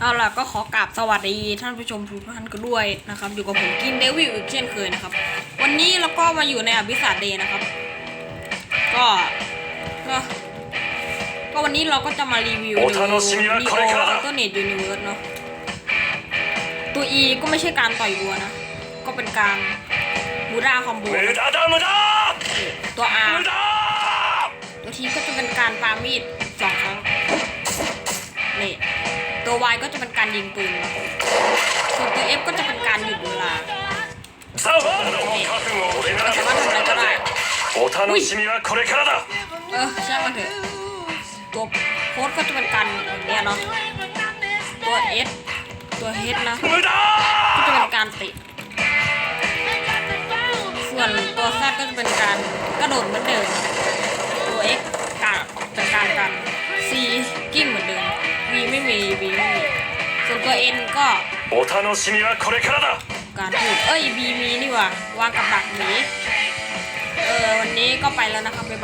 เอาล่ะก็ขอกราบสวัสดีท่านผู้ชมทุกท่านกันด้วยนะครับอยู่กับผมกินเดวิลอีกเช่นเคยนะครับ วันนี้เราก็มาอยู่ในอภิสาเดนะครับ ก็ก็ก็วันนี้เราก็จะมารีวิวดีโออัลเทอร์เนทยูนิเวิร์สเนาะตัวอีก็ไม่ใช่การต่อยวัวนะ ก็เป็นการบูดาคอมโบตัวอาตัวทีก็จะเป็นการปามีดสองครั้ง ตัว Y ก็จะเป็นการยิงปืนนะส่วนตัว F ก็จะเป็นการหยุดเวลา さあ我の覚悟を俺なら สามารถทำอะไรก็ได้ お楽しみはこれからだ เออช่างมันเถอะ ตัวโค้ดก็จะเป็นการอย่างเนี้ยเนาะ ตัว S ตัว H นะ 無駄 ก็จะเป็นการติด ส่วนตัว Z ก็จะเป็นการกระโดดเหมือนเดิม ไม่มี V ไม่มี ส่วนตัว N ก็ お楽しみはこれからだ การพูดเอ้ย B มีนี่หว่า วางกับดักหมีเออ วันนี้ก็ไปแล้วนะครับ บ๊ายบาย